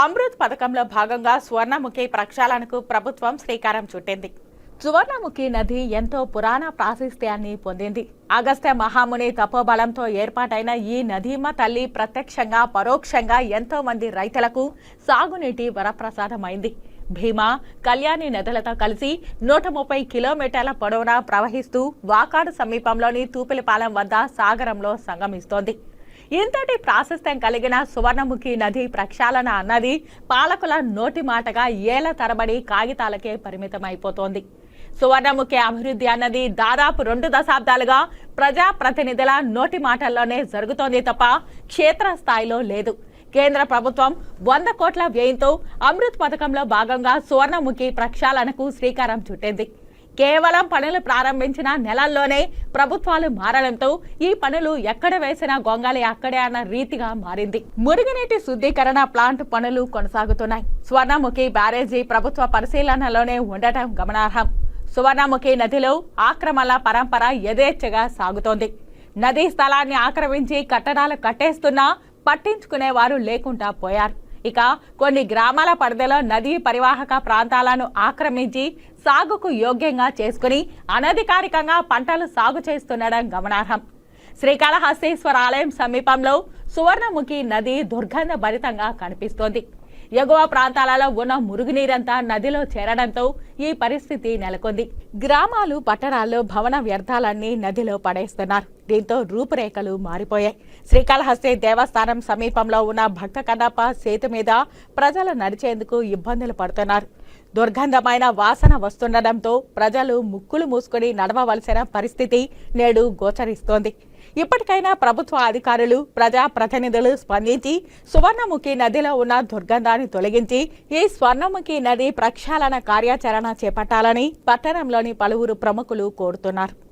అమృత్ పథకంలో భాగంగా స్వర్ణముఖి ప్రక్షాళనకు ప్రభుత్వం శ్రీకారం చుట్టింది. సువర్ణముఖి నది ఎంతో పురాణ ప్రాశస్త్యాన్ని పొందింది. అగస్త్య మహాముని తపోబలంతో ఏర్పాటైన ఈ నదీమ తల్లి ప్రత్యక్షంగా పరోక్షంగా ఎంతో మంది రైతులకు సాగునీటి వరప్రసాదమైంది. భీమా కళ్యాణి నదులతో కలిసి నూట ముప్పై కిలోమీటర్ల పొడవునా ప్రవహిస్తూ వాకాడు సమీపంలోని తూపిలిపాలెం వద్ద సాగరంలో సంగమిస్తోంది. ఇంతటి ప్రాశస్త్యం కలిగిన సువర్ణముఖి నది ప్రక్షాళన అన్నది పాలకుల నోటి మాటగా ఏళ్ళ తరబడి కాగితాలకే పరిమితమైపోతోంది. సువర్ణముఖి అభివృద్ధి అన్నది దాదాపు రెండు దశాబ్దాలుగా ప్రజా ప్రతినిధుల నోటి మాటల్లోనే జరుగుతోంది తప్ప క్షేత్రస్థాయిలో లేదు. కేంద్ర ప్రభుత్వం వంద కోట్ల వ్యయంతో అమృత్ పథకంలో భాగంగా సువర్ణముఖి ప్రక్షాళనకు శ్రీకారం చుట్టింది. కేవలం పనులు ప్రారంభించిన నెలల్లోనే ప్రభుత్వాలు మారడంతో ఈ పనులు ఎక్కడ వేసినా గొంగాలి అక్కడే అన్న రీతిగా మారింది. మురుగునీటి శుద్ధీకరణ ప్లాంట్ పనులు కొనసాగుతున్నాయి. స్వర్ణముఖి బ్యారేజీ ప్రభుత్వ పరిశీలనలోనే ఉండటం గమనార్హం. సువర్ణముఖి నదిలో ఆక్రమణ పరంపర యథేచ్ఛగా సాగుతోంది. నదీ స్థలాన్ని ఆక్రమించి కట్టడాలు కట్టేస్తున్నా పట్టించుకునేవారు లేకుండా పోయారు. ఇక కొన్ని గ్రామాల పరిధిలో నదీ పరివాహక ప్రాంతాలను ఆక్రమించి సాగుకు యోగ్యంగా చేసుకుని అనధికారికంగా పంటలు సాగు చేస్తుండడం గమనార్హం. శ్రీకాళహస్తీశ్వర ఆలయం సమీపంలో సువర్ణముఖి నది దుర్గంధ భరితంగా కనిపిస్తోంది. ఎగువ ప్రాంతాలలో ఉన్న మురుగునీరంతా నదిలో చేరడంతో ఈ పరిస్థితి నెలకొంది. గ్రామాలు పట్టణాల్లో భవన వ్యర్థాలన్నీ నదిలో పడేస్తున్నారు. దీంతో రూపురేఖలు మారిపోయాయి. శ్రీకాళహస్తి దేవస్థానం సమీపంలో ఉన్న భక్త కన్నప్ప సేతు మీద ప్రజలు నడిచేందుకు ఇబ్బందులు పడుతున్నారు. దుర్గంధమైన వాసన వస్తుండడంతో ప్రజలు ముక్కులు మూసుకొని నడవవలసిన పరిస్థితి నేడు గోచరిస్తోంది. ఇప్పటికైనా ప్రభుత్వ అధికారులు ప్రజా ప్రతినిధులు స్పందించి సువర్ణముఖి నదిలో ఉన్న దుర్గంధాన్ని తొలగించి ఈ స్వర్ణముఖి నది ప్రక్షాళన కార్యాచరణ చేపట్టాలని పట్టణంలోని పలువురు ప్రముఖులు కోరుతున్నారు.